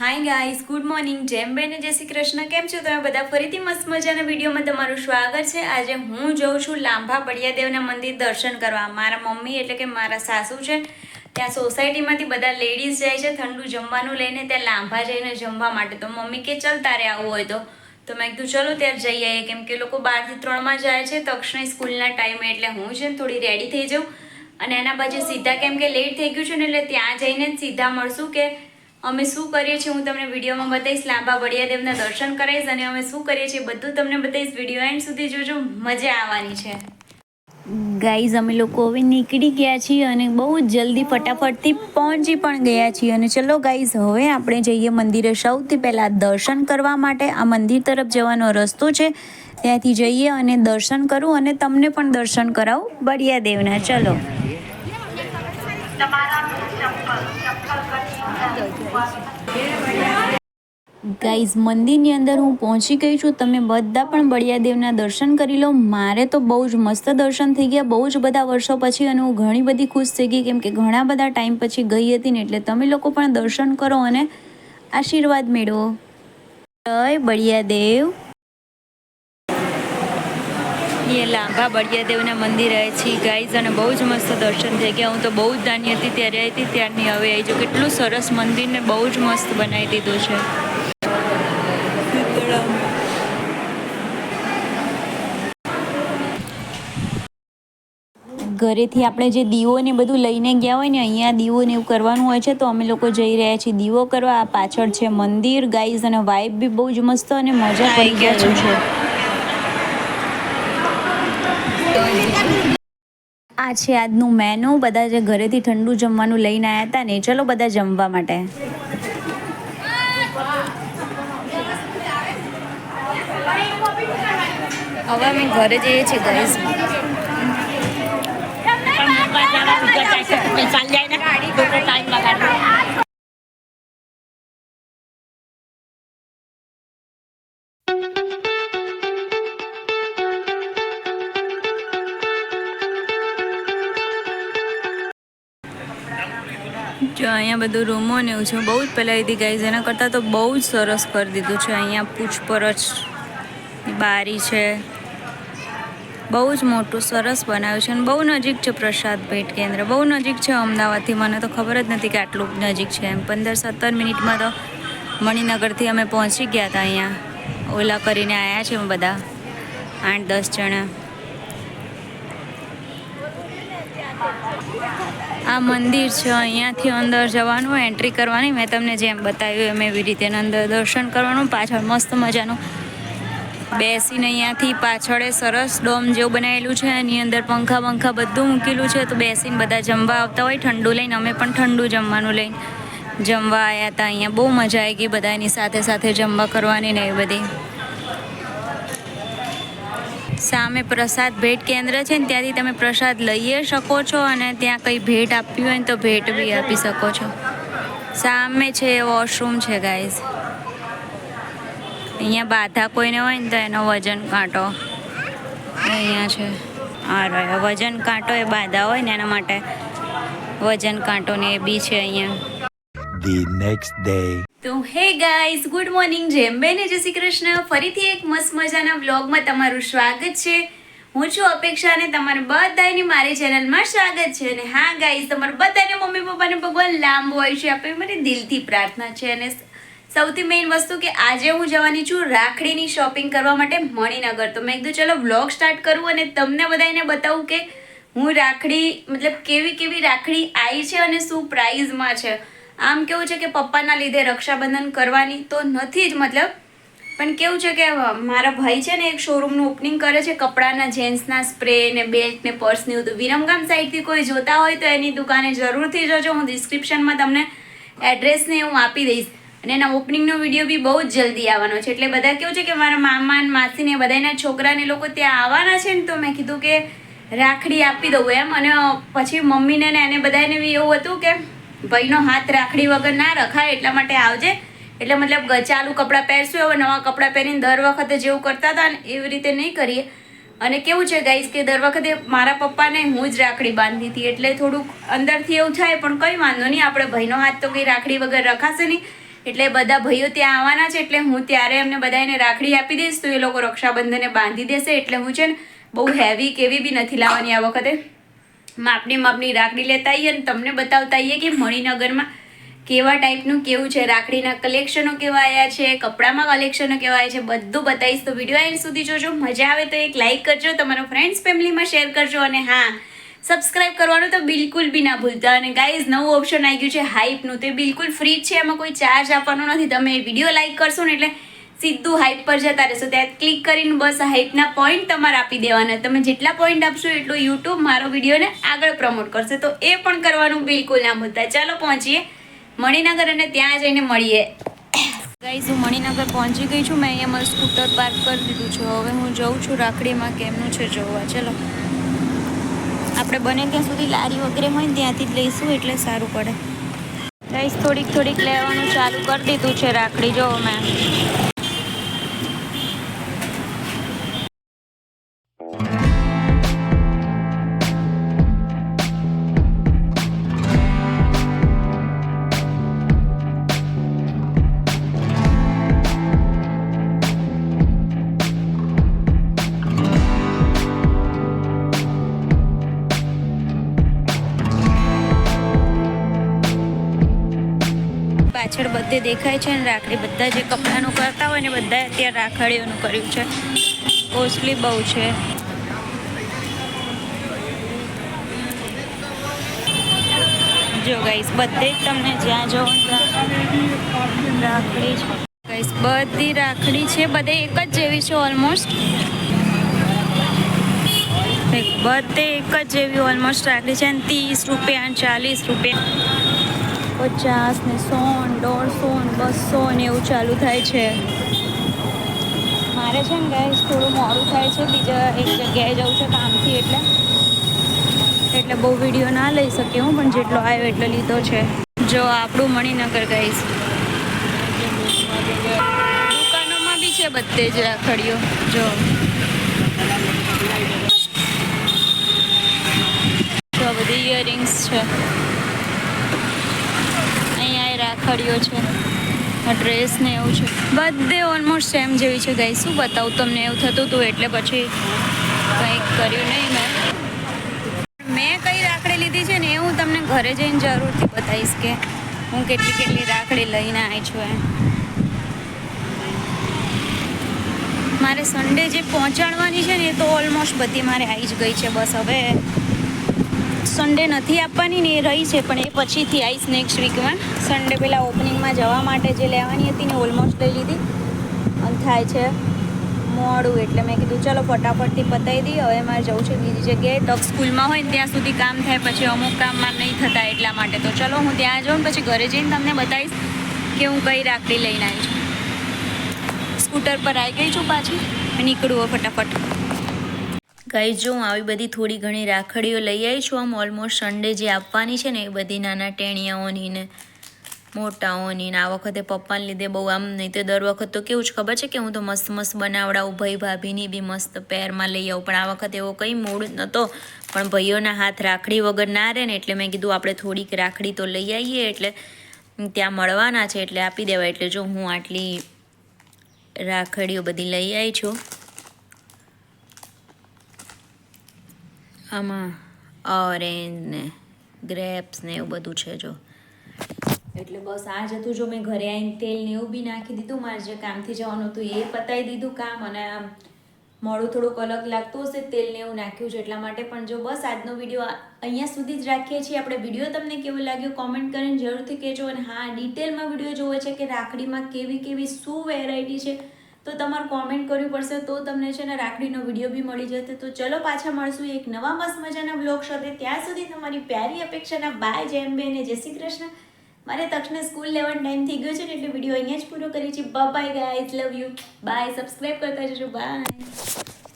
Hi guys good morning જેમ બેન જય શ્રી કૃષ્ણ. કેમ છો તમે બધા? ફરીથી મસ્ત મજાના વિડીયોમાં તમારું સ્વાગત છે. આજે હું જઉં છું લાંભા બળિયાદેવના મંદિર દર્શન કરવા. મારા મમ્મી એટલે કે મારા સાસુ છે. ત્યાં સોસાયટીમાંથી બધા લેડીઝ જાય છે ઠંડુ જમવાનું લઈને. ત્યાં લાંભા જઈને જમવા માટે. તો મમ્મી કે, ચલ તારે આવવું હોય તો. તો મેં કીધું, ચલો ત્યારે જઈ આવીએ. કેમ કે લોકો બારથી ત્રણમાં જાય છે. તક્ષણી સ્કૂલના ટાઈમે એટલે હું છે થોડી રેડી થઈ જાઉં. અને એના પછી સીધા કેમ કે લેટ થઈ ગયું છે ને એટલે ત્યાં જઈને જ સીધા મળશું કે અમે શું કરીએ છીએ હું તમને વિડીયોમાં બતાવીશ. લાંબા બળિયાદેવના દર્શન કરાવીશ અને અમે શું કરીએ છીએ બધું તમને બતાવીશ. વીડિયો એન્ડ સુધી જોજો. મજા આવવાની છે. ગાઈઝ અમે લોકો હવે નીકળી ગયા છીએ અને બહુ જ જલ્દી ફટાફટથી પહોંચી પણ ગયા છીએ. અને ચલો ગાઈઝ હવે આપણે જઈએ મંદિરે સૌથી પહેલાં દર્શન કરવા માટે. આ મંદિર તરફ જવાનો રસ્તો છે. ત્યાંથી જઈએ અને દર્શન કરું અને તમને પણ દર્શન કરાવું. બળિયાદેવના ચલો. ગાઈઝ, મંદિરની અંદર હું પહોંચી ગઈ છું. તમે બધા પણ બળિયાદેવના દર્શન કરી લો. મારે તો બહુ જ મસ્ત દર્શન થઈ ગયા. બહુ જ બધા વર્ષો પછી અને હું ઘણી બધી ખુશ થઈ ગઈ, કેમ કે ઘણા બધા ટાઈમ પછી ગઈ હતી ને એટલે તમે લોકો પણ દર્શન કરો અને આશીર્વાદ મેળવો. જય બળિયાદેવ. એ લાંબા બળિયાદેવના મંદિર આવે છે ગાઈઝ અને બહુ જ મસ્ત દર્શન થઈ ગયા. હું તો બહુ જ નાની હતી ત્યારે આવી હતી ત્યારની હવે આવી જો. કેટલું સરસ મંદિરને બહુ જ મસ્ત બનાવી દીધું છે. ઘરેથી આપણે જે દીવો ને બધું લઈને ગયા હોય ને અહીંયા દીવો ને એવું કરવાનું હોય છે તો અમે લોકો જઈ રહ્યા છીએ દીવો કરવા. આ પાછળ છે મંદિર ગાઈઝ અને વાઇફ બી બહુ જ મસ્ત અને મજા આવી ગયા છે. આ છે આજનું મેનુ બધા જે ઘરેથી ઠંડુ જમવાનું લઈને આવ્યા હતા ને ચલો બધા જમવા માટે. હવે અમે ઘરે જઈએ છીએ ગાઈઝ ચાલ જાય ને. ટાઈમ લગાડી જો અહીંયા બધું રૂમો ને એવું છે બહુ જ પહેલાં દીધી ગાઈઝ એના કરતાં તો બહુ જ સરસ કરી દીધું છે. અહીંયા પૂછપરછ બારી છે. બહુ જ મોટું, સરસ બનાવ્યું છે અને બહુ નજીક છે પ્રસાદ ભેટ કેન્દ્ર. બહુ નજીક છે અમદાવાદથી, મને તો ખબર જ નથી કે આટલું નજીક છે એમ. પંદર સત્તર મિનિટમાં તો મણિનગરથી અમે પહોંચી ગયા હતા અહીંયા. ઓલા કરીને આવ્યા છે બધા, આઠ દસ જણા. આ મંદિર છે, અહીંયાથી અંદર જવાનું એન્ટ્રી કરવાની. મેં તમને જેમ બતાવ્યું એમ એવી રીતે અંદર દર્શન કરવાનું. પાછળ મસ્ત મજાનું બેસીને અહીંયાથી પાછળ સરસ ડોમ જેવું બનાવેલું છે. એની અંદર પંખા પંખા બધું મૂકેલું છે. તો બેસીને બધા જમવા આવતા હોય, ઠંડુ લઈને. અમે પણ ઠંડુ જમવાનું લઈને જમવા આવ્યા હતા. અહીંયા બહુ મજા આવી ગઈ બધાની સાથે સાથે જમવા કરવાની ને એવી બધી. સામે પ્રસાદ ભેટ કેન્દ્ર છે ને ત્યાંથી તમે પ્રસાદ લઈ શકો છો અને ત્યાં કંઈ ભેટ આપવી હોય ને તો ભેટ બી આપી શકો છો. સામે છે, વોશરૂમ છે ગાઈઝ અહીંયા બાધા કોઈને હોય ને તો એનો વજન કાંટો. અહીંયા છે. આ વજન કાંટો એ બાધા હોય ને એના માટે વજન કાંટો ને એ બી છે અહીંયા. The next day. તો હે ગાઈઝ, ગુડ મોર્નિંગ જેમ બેને જય શ્રી કૃષ્ણ. ફરીથી એક મસ્ત મજાના વ્લોગમાં તમારું સ્વાગત છે. હું છું અપેક્ષા અને તમારું બધાની મારી ચેનલમાં સ્વાગત છે. અને હા, ગાઈઝ, તમારા બધાને મમ્મી પપ્પાને ભગવાન લાંબુ હોય છે આપણે મારી દિલથી પ્રાર્થના છે. અને સૌથી મેઇન વસ્તુ કે આજે હું જવાની છું રાખડીની શોપિંગ કરવા માટે મણિનગર. તો મેં કીધું, ચલો વ્લોગ સ્ટાર્ટ કરું અને તમને બધાને બતાવું કે હું રાખડી, મતલબ કેવી કેવી રાખડી આવી છે અને શું પ્રાઇઝમાં છે. આમ કેવું છે કે પપ્પાના લીધે રક્ષાબંધન કરવાની તો નથી જ મતલબ, પણ કેવું છે કે મારા ભાઈ છે ને એક શોરૂમનું ઓપનિંગ કરે છે, કપડાના જેન્ટ્સના સ્પ્રે ને બેલ્ટ ને પર્સ ને તો. વિરમગામ સાઈડથી કોઈ જોતા હોય તો એની દુકાને જરૂરથી જજો, હું ડિસ્ક્રિપ્શનમાં તમને એડ્રેસ ને હું આપી દઈશ. અને એના ઓપનિંગનો વીડિયો બી બહુ જ જલ્દી આવવાનો છે. એટલે બધા કેવું છે કે મારા મામા ને માસી ને બધાના છોકરાને લોકો ત્યાં આવવાના છે ને તો મેં કીધું કે રાખડી આપી દઉં એમ. અને પછી મમ્મીને એને બધાને બી એવું હતું કે ભાઈનો હાથ રાખડી વગર ના રખાય એટલા માટે આવજે. એટલે મતલબ ચાલુ કપડાં પહેરશું, હવે નવા કપડાં પહેરીને દર વખતે જેવું કરતા હતા ને એવી રીતે નહીં કરીએ. અને કેવું છે ગાઈસ કે દર વખતે મારા પપ્પાને હું જ રાખડી બાંધતી હતી. એટલે થોડુંક અંદરથી એવું થાય, પણ કંઈ વાંધો નહીં. આપણે ભાઈનો હાથ તો કંઈ રાખડી વગર રખાશે નહીં. એટલે બધા ભાઈઓ ત્યાં આવવાના છે, એટલે હું ત્યારે એમને બધાને રાખડી આપી દઈશ. તો એ લોકો રક્ષાબંધને બાંધી દેશે. એટલે હું છે ને બહુ હેવી કેવી બી નથી લાવવાની આ વખતે. માપની માપની રાખડી લેતા આવીએ અને તમને બતાવતા આવીએ કે મણિનગરમાં કેવા ટાઈપનું કેવું છે, રાખડીના કલેક્શનો કેવા આવ્યા છે, કપડામાં કલેક્શનો કેવા આવ્યા છે, બધું બતાવીશ. તો વીડિયો એન્ડ સુધી જોજો, મજા આવે તો એક લાઈક કરજો, તમારા ફ્રેન્ડ્સ ફેમિલીમાં શેર કરજો અને હા સબસ્ક્રાઇબ કરવાનું તો બિલકુલ બી ના ભૂલતા. અને ગાઈઝ નવું ઓપ્શન આવી ગયું છે હાઇપનું તે બિલકુલ ફ્રી જ છે એમાં કોઈ ચાર્જ આપવાનો નથી. તમે વીડિયો લાઈક કરશો ને એટલે સીધું હાઇપ પર જતા રહેશો. ત્યાં ક્લિક કરીને બસ હાઇટના પોઈન્ટ તમારે આપી દેવાના. તમે જેટલા પોઈન્ટ આપશો એટલું યુટ્યુબ મારો વિડીયોને આગળ પ્રમોટ કરશે. તો એ પણ કરવાનું બિલકુલ ના ભૂલતા. ચાલો પહોંચીએ મણિનગર અને ત્યાં જઈને મળીએ. ગાઈઝ હું મણિનગર પહોંચી ગઈ છું. મેં અહીંયા મારું સ્કૂટર પાર્ક કરી દીધું છે. હવે હું જઉં છું રાખડીમાં કેમનું છે જોવા. ચલો. આપણે બને ત્યાં સુધી લારી વગેરે હોય ને ત્યાંથી જ લઈશું એટલે સારું પડે. ગાઈઝ થોડીક થોડીક લેવાનું ચાલુ કરી દીધું છે રાખડી. જો, મેં. બધે દેખાય છે અને રાખડી બધા જે કપડાનું કરતા હોય ને બધા અત્યારે રાખડીઓનું કર્યું છે. કોસ્ટલી બહુ છે. જો ગાઈસ બધે જ તમને જ્યાં જો રાખડી છે. બધી રાખડી છે, બધે એક જ જેવી છે ઓલમોસ્ટ બધે એક જ જેવી ઓલમોસ્ટ રાખડી છે અને ત્રીસ રૂપિયા ચાલીસ રૂપિયા. પચાસ ને સો ને દોઢસો ને બસો ને એવું ચાલુ થાય છે. મારે છે ને ગાઈસ થોડું મોડું થાય છે, બીજા એક જગ્યાએ જવું છે કામથી એટલે. એટલે બહુ વીડિયો ના લઈ શકીએ હું, પણ જેટલો આવ્યો એટલો લીધો છે. જો આપણું મણિનગર ગાઈસ દુકાનોમાં બી છે બધે જ રાખડીઓ, જો. બધી ઇયરિંગ્સ છે. રાખડીઓ છે ડ્રેસ ને એવું છે. બધે ઓલમોસ્ટ સેમ જેવી છે ગાઈ શું બતાવું તમને, એવું થતું હતું એટલે પછી કંઈક કર્યું નહીં મેં. મેં કઈ રાખડી લીધી છે ને, એ હું તમને ઘરે જઈને જરૂરથી બતાવીશ કે હું કેટલી કેટલી રાખડી લઈને આવી છું એમ. મારે સન્ડે જે પહોંચાડવાની છે ને, એ તો ઓલમોસ્ટ બધી મારે આવી જ ગઈ છે, બસ હવે સન્ડે નથી આપવાની ને એ રહી છે, પણ એ પછીથી આવીશ નેક્સ્ટ વીકમાં સન્ડે પહેલાં ઓપનિંગમાં જવા માટે જે લેવાની હતી ને ઓલમોસ્ટ લઈ લીધી. અને થાય છે મોડું એટલે મેં કીધું, ચલો, ફટાફટથી પતાવી દઈએ. હવે મારે જવું છે બીજી જગ્યાએ. તક સ્કૂલમાં હોય ને ત્યાં સુધી કામ થાય, પછી અમુક કામમાં નહીં થતા એટલા માટે. તો ચલો, હું ત્યાં જાઉં પછી ઘરે જઈને તમને બતાવીશ કે હું કઈ રાખડી લઈને આવી છું. સ્કૂટર પર આવી ગઈ છું પાછી. નીકળું હવે ફટાફટ. ગાઈ જો હું આવી બધી થોડી ઘણી રાખડીઓ લઈ આવી છું આમ ઓલમોસ્ટ સન્ડે જે આપવાની છે ને, એ બધી નાના ટેણિયાઓની ને મોટાઓની ને, આ વખતે પપ્પાને લીધે બહુ આમ નહીં તો દર વખત તો કેવું જ ખબર છે કે હું તો મસ્ત મસ્ત બનાવડાવું ભાઈ ભાભીની બી મસ્ત પેરમાં લઈ આવું. પણ આ વખતે એવો કંઈ મૂડ નહોતો. પણ ભાઈઓના હાથ રાખડી વગર ના રહે ને, એટલે મેં કીધું આપણે થોડીક રાખડી તો લઈ આવીએ, એટલે ત્યાં મળવાના છે, એટલે આપી દેવાય. એટલે જો હું આટલી રાખડીઓ બધી લઈ આવી છું. આમાં ઓરેન્જ ને ગ્રેપ્સ ને એવું બધું છે જો. એટલે બસ આ જ હતું જો મેં ઘરે આવીને તેલ ને એવું બી નાખી દીધું. મારે જે કામથી જવાનું હતું એ પતાવી દીધું કામ અને આમ મોડું થોડુંક અલગ લાગતું હશે તેલ ને એવું નાખ્યું છે. એટલા માટે પણ જો બસ આજનો વીડિયો અહીંયા સુધી જ રાખીએ છીએ. આપણે વીડિયો તમને કેવો લાગ્યો કોમેન્ટ કરીને જરૂરથી કહેજો. અને હા ડિટેલમાં વીડિયો જોવો છે કે રાખડીમાં કેવી કેવી શું વેરાયટી છે. તો તમારે કોમેન્ટ કરવી પડશે, તો તમને છે ને રાખડીનો વીડિયો બી મળી જશે. તો ચલો પાછા મળશું એક નવા મસ્ત મજાના બ્લોગ સાથે. ત્યાં સુધી તમારી પ્યારી અપેક્ષાના બાય જેમ બે ને જય શ્રી કૃષ્ણ. મારે તક્ષને સ્કૂલ લેવાનો ટાઈમ થઈ ગયો છે ને એટલે વીડિયો અહીંયા જ પૂરો કરી છે bye guys love you bye subscribe કરતા જજો. બાય